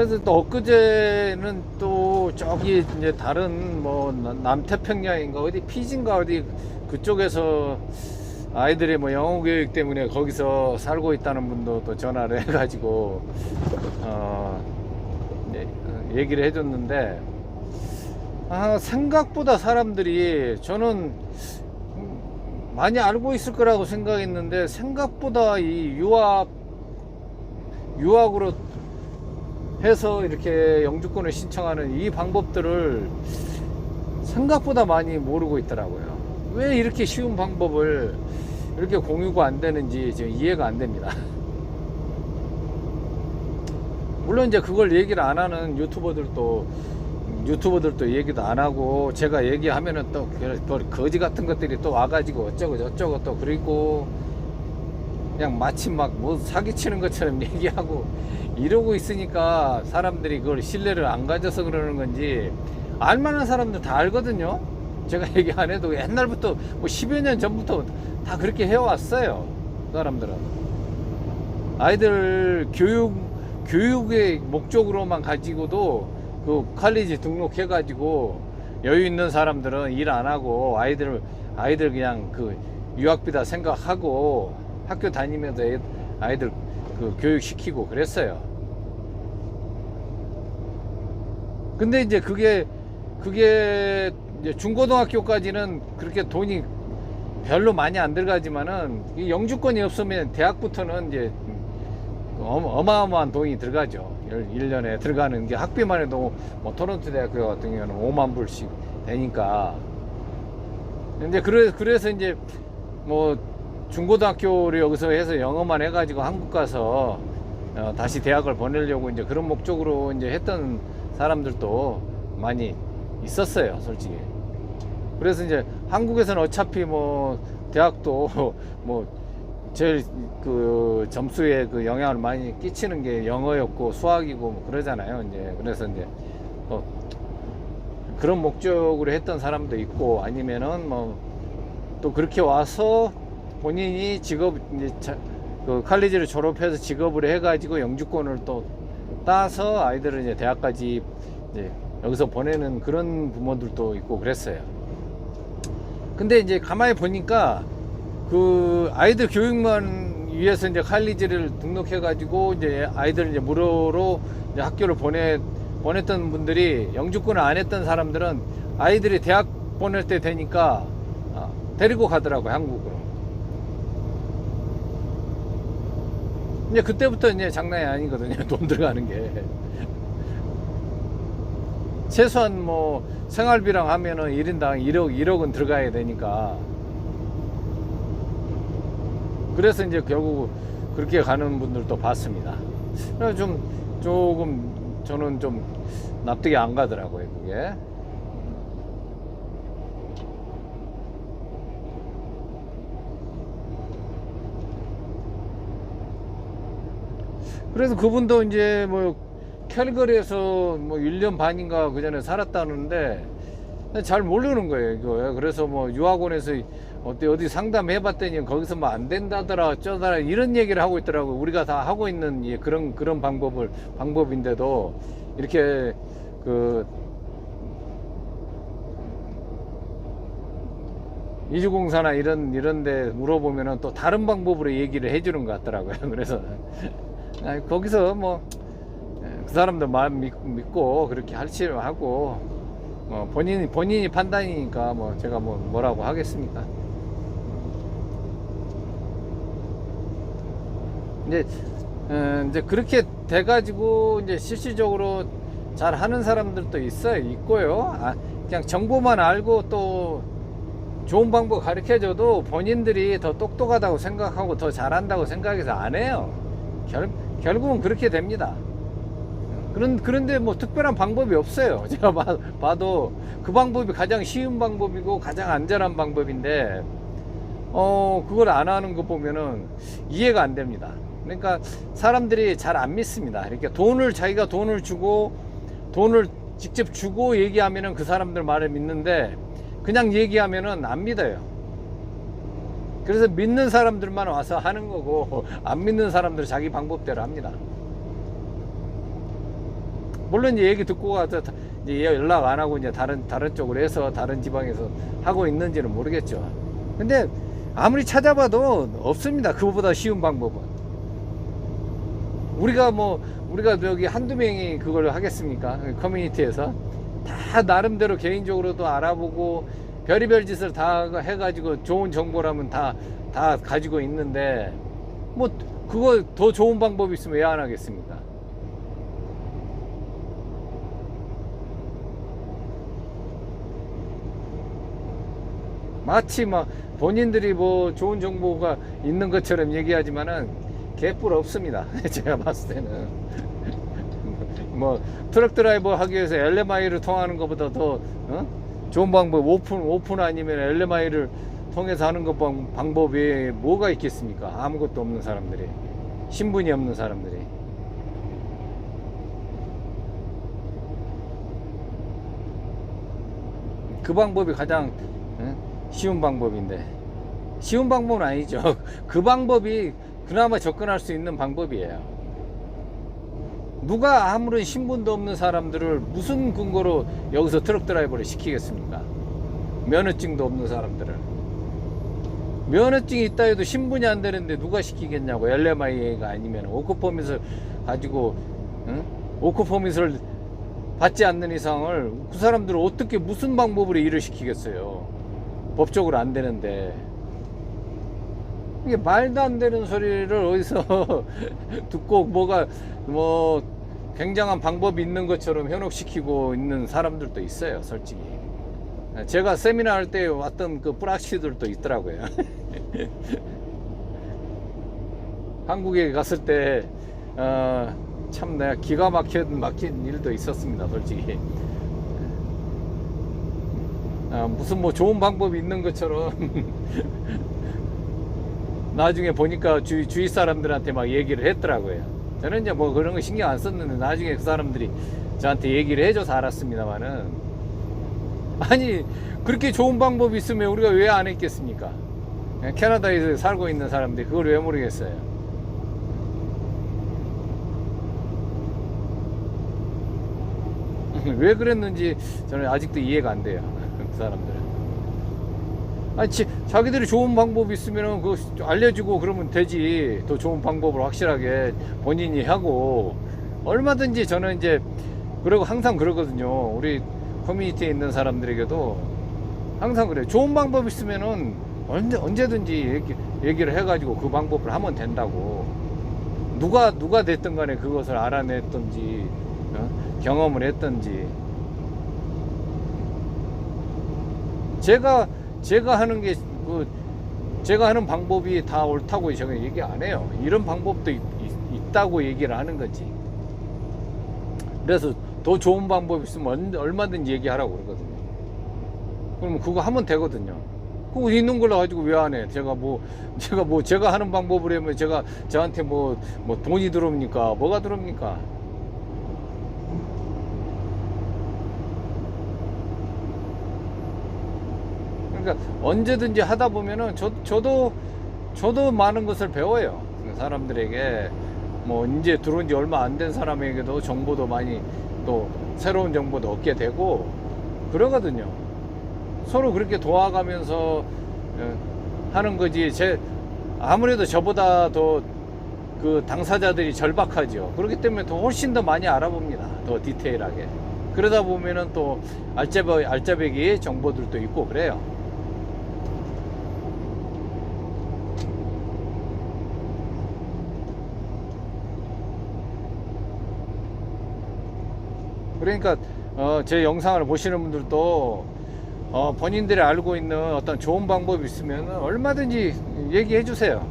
그래서 또 엊그제는 또 저기 이제 다른 뭐 나- 남태평양인가 어디 피진가 어디 그쪽에서 아이들의 뭐 영어 교육 때문에 거기서 살고 있다는 분도 또 전화를 해가지고 어 이제 어, 얘기를 해줬는데 아 생각보다 사람들이 저는 음, 많이 알고 있을 거라고 생각했는데 생각보다 이 유학 유학으로 해서 이렇게 영주권을 신청하는 이 방법들을 생각보다 많이 모르고 있더라고요. 왜 이렇게 쉬운 방법을 이렇게 공유가 안 되는지 지금 이해가 안 됩니다. 물론 이제 그걸 얘기를 안 하는 유튜버들도 유튜버들도 얘기도 안 하고 제가 얘기하면은 또 거지 같은 것들이 또 와가지고 어쩌고 저쩌고 또 그리고 그냥 마치 막 뭐 사기치는 것처럼 얘기하고 이러고 있으니까 사람들이 그걸 신뢰를 안 가져서 그러는 건지 알만한 사람들 다 알거든요. 제가 얘기 안 해도 옛날부터 뭐 10여 년 전부터 다 그렇게 해왔어요. 그 사람들은. 아이들 교육, 교육의 목적으로만 가지고도 그 칼리지 등록해가지고 여유 있는 사람들은 일 안 하고 아이들, 아이들 그냥 그 유학비다 생각하고 학교 다니면서 애- 아이들 그 교육시키고 그랬어요. 근데 이제 그게 그게 이제 중고등학교까지는 그렇게 돈이 별로 많이 안 들어가지만은 이 영주권이 없으면 대학부터는 이제 어마- 어마어마한 돈이 들어가죠. 1년에 들어가는 게 학비만 해도 뭐 토론토 대학교 같은 경우는 5만 불씩 되니까. 근데 그래, 그래서 이제 뭐 중고등학교를 여기서 해서 영어만 해가지고 한국 가서 어, 다시 대학을 보내려고 이제 그런 목적으로 이제 했던 사람들도 많이 있었어요, 솔직히. 그래서 이제 한국에서는 어차피 뭐 대학도 뭐 제일 그 점수에 그 영향을 많이 끼치는 게 영어였고 수학이고 뭐 그러잖아요. 이제 그래서 이제 뭐 그런 목적으로 했던 사람도 있고 아니면은 뭐 또 그렇게 와서 본인이 직업 이제 자- 그 칼리지를 졸업해서 직업을 해가지고 영주권을 또 따서 아이들을 이제 대학까지 이제 여기서 보내는 그런 부모들도 있고 그랬어요. 근데 이제 가만히 보니까 그 아이들 교육만 위해서 이제 칼리지를 등록해가지고 이제 아이들 이제 무료로 이제 학교를 보내 보냈던 분들이 영주권을 안 했던 사람들은 아이들이 대학 보낼 때 되니까 아, 데리고 가더라고요 한국으로. 이제 그때부터 이제 장난이 아니거든요 돈 들어가는 게. 최소한 뭐 생활비랑 하면은 1인당 1억, 1억은 들어가야 되니까. 그래서 이제 결국 그렇게 가는 분들도 봤습니다. 좀 조금 저는 좀 납득이 안 가더라고요, 그게. 그래서 그분도 이제 뭐 캘거리에서 뭐 1년 반인가 그 전에 살았다는데 잘 모르는 거예요, 이거. 그래서 뭐 유학원에서 어디 어디 상담해 봤더니 거기서 뭐 안 된다더라, 어쩌더라 이런 얘기를 하고 있더라고요. 우리가 다 하고 있는 예, 그런 그런 방법을 방법인데도 이렇게 그 이주공사나 이런 이런데 물어보면은 또 다른 방법으로 얘기를 해주는 것 같더라고요. 그래서 아, 거기서 뭐 그 사람들 마음 믿, 믿고 그렇게 할지를 하고 뭐 본인 본인이 판단이니까 뭐 제가 뭐 뭐라고 하겠습니까? 이제 어, 이제 그렇게 돼가지고 이제 실질적으로 잘 하는 사람들도 있어요, 있고요. 아, 그냥 정보만 알고 또 좋은 방법 가르쳐줘도 본인들이 더 똑똑하다고 생각하고 더 잘한다고 생각해서 안 해요. 결, 결국은 그렇게 됩니다. 그런, 그런데 뭐 특별한 방법이 없어요. 제가 봐, 봐도 그 방법이 가장 쉬운 방법이고 가장 안전한 방법인데, 어, 그걸 안 하는 거 보면은 이해가 안 됩니다. 그러니까 사람들이 잘 안 믿습니다. 이렇게 돈을, 자기가 돈을 주고, 돈을 직접 주고 얘기하면은 그 사람들 말을 믿는데, 그냥 얘기하면은 안 믿어요. 그래서 믿는 사람들만 와서 하는 거고, 안 믿는 사람들은 자기 방법대로 합니다. 물론 이제 얘기 듣고 가서 다- 이제 연락 안 하고 이제 다른 다른 쪽으로 해서 다른 지방에서 하고 있는지는 모르겠죠. 근데 아무리 찾아봐도 없습니다. 그거보다 쉬운 방법은. 우리가 뭐 우리가 여기 한두 명이 그걸 하겠습니까? 커뮤니티에서 다 나름대로 개인적으로 도 알아보고 별의별 짓을 다 해가지고 좋은 정보라면 다 다 가지고 있는데 뭐 그거 더 좋은 방법이 있으면 왜 안 하겠습니까? 마치 막 본인들이 뭐 좋은 정보가 있는 것처럼 얘기하지만은 개뿔 없습니다. 제가 봤을 때는 뭐 트럭 드라이버 하기 위해서 LMI를 통하는 것보다 더 어? 좋은 방법 오픈 오픈 아니면 LMI를 통해서 하는 것 방, 방법이 뭐가 있겠습니까? 아무것도 없는 사람들이 신분이 없는 사람들이 그 방법이 가장 어? 쉬운 방법인데 쉬운 방법은 아니죠. 그 방법이 그나마 접근할 수 있는 방법이에요. 누가 아무런 신분도 없는 사람들을 무슨 근거로 여기서 트럭 드라이버를 시키겠습니까? 면허증도 없는 사람들을. 면허증이 있다 해도 신분이 안 되는데 누가 시키겠냐고. LMIA가 아니면 오크퍼밋을 가지고, 응? 오크퍼밋을 받지 않는 이상을 그 사람들을 어떻게 무슨 방법으로 일을 시키겠어요. 법적으로 안 되는데. 이게 말도 안 되는 소리를 어디서 듣고 뭐가 뭐 굉장한 방법이 있는 것처럼 현혹시키고 있는 사람들도 있어요, 솔직히. 제가 세미나 할 때 왔던 그 뿌락치들도 있더라고요. 한국에 갔을 때, 어, 참 내가 기가 막힌, 막힌 일도 있었습니다, 솔직히. 아, 무슨 뭐 좋은 방법이 있는 것처럼 나중에 보니까 주위, 주위 사람들한테 막 얘기를 했더라고요. 저는 이제 뭐 그런 거 신경 안 썼는데 나중에 그 사람들이 저한테 얘기를 해줘서 알았습니다만은 아니 그렇게 좋은 방법이 있으면 우리가 왜 안 했겠습니까? 캐나다에서 살고 있는 사람들이 그걸 왜 모르겠어요? 왜 그랬는지 저는 아직도 이해가 안 돼요. 그 사람들은. 아니, 지, 자기들이 좋은 방법이 있으면 그거 알려주고 그러면 되지. 더 좋은 방법을 확실하게 본인이 하고 얼마든지 저는 이제 그리고 항상 그러거든요. 우리 커뮤니티에 있는 사람들에게도 항상 그래요. 좋은 방법 있으면은 언제, 언제든지 얘기, 얘기 를 해가지고 그 방법을 하면 된다고. 누가, 누가 됐든 간에 그것을 알아냈던지, 어? 경험을 했던지. 제가, 제가 하는 게, 그, 제가 하는 방법이 다 옳다고 제가 얘기 안 해요. 이런 방법도 있, 있다고 얘기를 하는 거지. 그래서 더 좋은 방법 있으면 언- 얼마든지 얘기하라고 그러거든요. 그러면 그거 하면 되거든요. 그거 있는 걸로 가지고 왜 안 해? 제가 뭐, 제가 뭐, 제가 하는 방법을 하면 제가 저한테 뭐, 뭐 돈이 들어옵니까? 뭐가 들어옵니까? 그러니까 언제든지 하다 보면은 저, 저도, 저도 많은 것을 배워요. 그 사람들에게 뭐 이제 들어온 지 얼마 안 된 사람에게도 정보도 많이 또 새로운 정보도 얻게 되고 그러거든요. 서로 그렇게 도와가면서 어, 하는 거지. 제 아무래도 저보다 더 그 당사자들이 절박하죠. 그렇기 때문에 더 훨씬 더 많이 알아봅니다. 더 디테일하게. 그러다 보면은 또 알짜배, 알짜배기 정보들도 있고 그래요. 그러니까 어, 제 영상을 보시는 분들도 어, 본인들이 알고 있는 어떤 좋은 방법이 있으면 얼마든지 얘기해 주세요.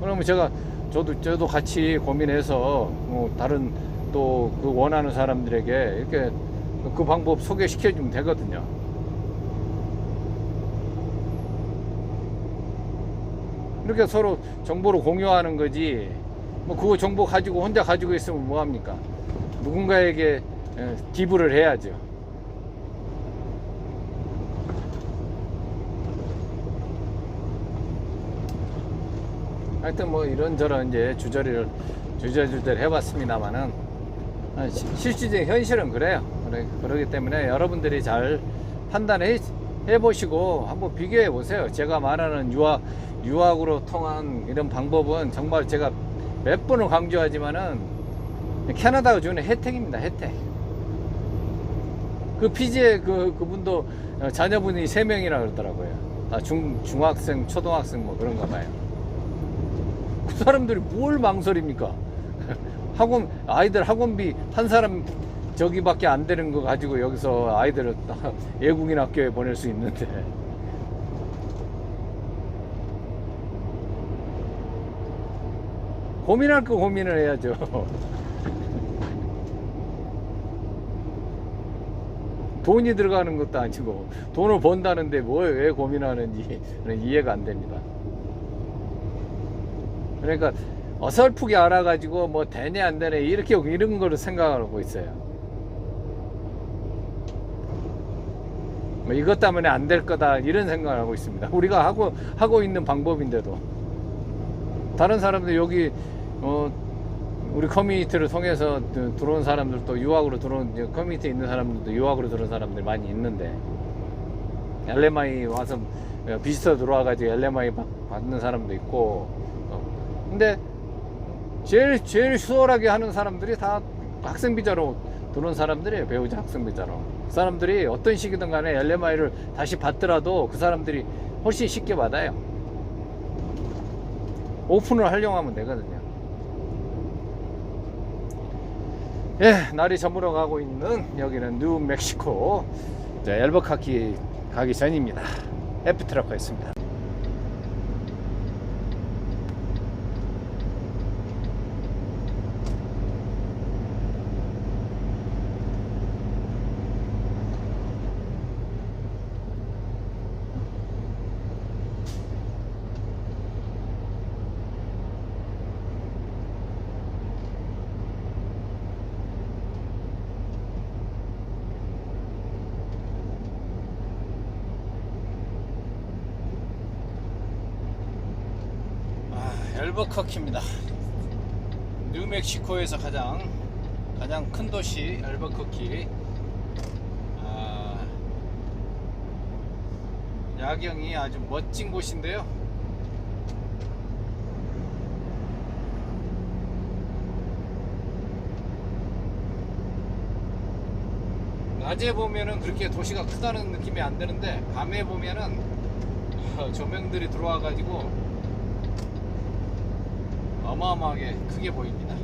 그러면 제가 저도 저도 같이 고민해서 뭐 다른 또 그 원하는 사람들에게 이렇게 그 방법 소개시켜 주면 되거든요. 이렇게 서로 정보를 공유하는 거지. 뭐 그거 정보 가지고 혼자 가지고 있으면 뭐 합니까? 누군가에게 예, 기부를 해야죠. 하여튼 뭐 이런저런 이제 주저리를 주저주저 해봤습니다만은 아, 시- 실질적인 현실은 그래요. 그래, 그러기 때문에 여러분들이 잘 판단해 해 보시고 한번 비교해 보세요. 제가 말하는 유학 유학으로 통한 이런 방법은 정말 제가 몇 번을 강조하지만은 캐나다가 주는 혜택입니다. 혜택. 그 피지에 그 그분도 어, 자녀분이 세 명이라 그러더라고요. 아, 중 중학생, 초등학생 뭐 그런가 봐요. 그 사람들이 뭘 망설입니까? 학원 아이들 학원비 한 사람 저기밖에 안 되는 거 가지고 여기서 아이들을 외국인 학교에 보낼 수 있는데 고민할 거 고민을 해야죠. 돈이 들어가는 것도 아니고 돈을 번다는데 뭘 왜 고민하는지 이해가 안 됩니다. 그러니까 어설프게 알아가지고 뭐 되네 안 되네 이렇게 이런 거를 생각하고 있어요. 뭐 이것 때문에 안 될 거다 이런 생각을 하고 있습니다. 우리가 하고 하고 있는 방법인데도 다른 사람들 여기 어 우리 커뮤니티를 통해서 그 들어온 사람들도 유학으로 들어온 커뮤니티에 있는 사람들도 유학으로 들어온 사람들 많이 있는데 LMI 와서 비지터 들어와가지고 LMI 받- 받는 사람도 있고 어. 근데 제일 제일 수월하게 하는 사람들이 다 학생 비자로 들어온 사람들이에요 배우자 학생 비자로 그 사람들이 어떤 식이든 간에 LMI를 다시 받더라도 그 사람들이 훨씬 쉽게 받아요 오픈을 하려고 하면 되거든요 예, 날이 저물어 가고 있는 여기는 뉴멕시코 엘버카키 가기 전입니다. 에피트라커였습니다. 아, 엘버커키입니다. 뉴멕시코에서 가장 가장 큰 도시 엘버커키. 아, 야경이 아주 멋진 곳인데요. 낮에 보면은 그렇게 도시가 크다는 느낌이 안 드는데 밤에 보면은 어, 조명들이 들어와 가지고 어마어마하게 크게 보입니다.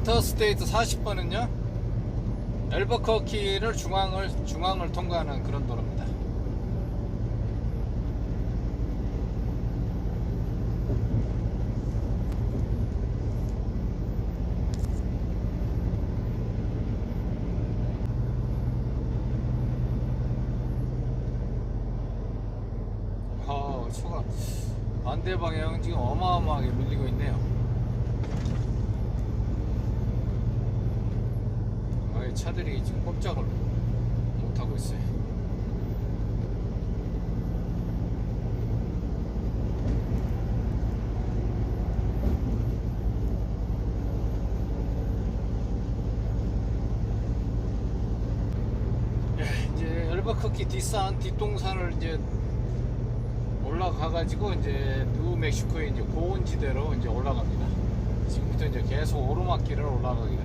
인터스테이트 40번은요 엘버커키를 중앙을 중앙을 통과하는 그런 도로입니다. 아, 차가 반대 방향 지금 어마어마하게 밀리고 있네요. 아, 차들이 지금 꼼짝을 못 하고 있어요. 예, 이제 엘버커키 뒷산 뒷동산을 이제 올라가가지고 이제 뉴멕시코의 이제 고온지대로 이제 올라갑니다. 지금부터 이제 계속 오르막길을 됩니다.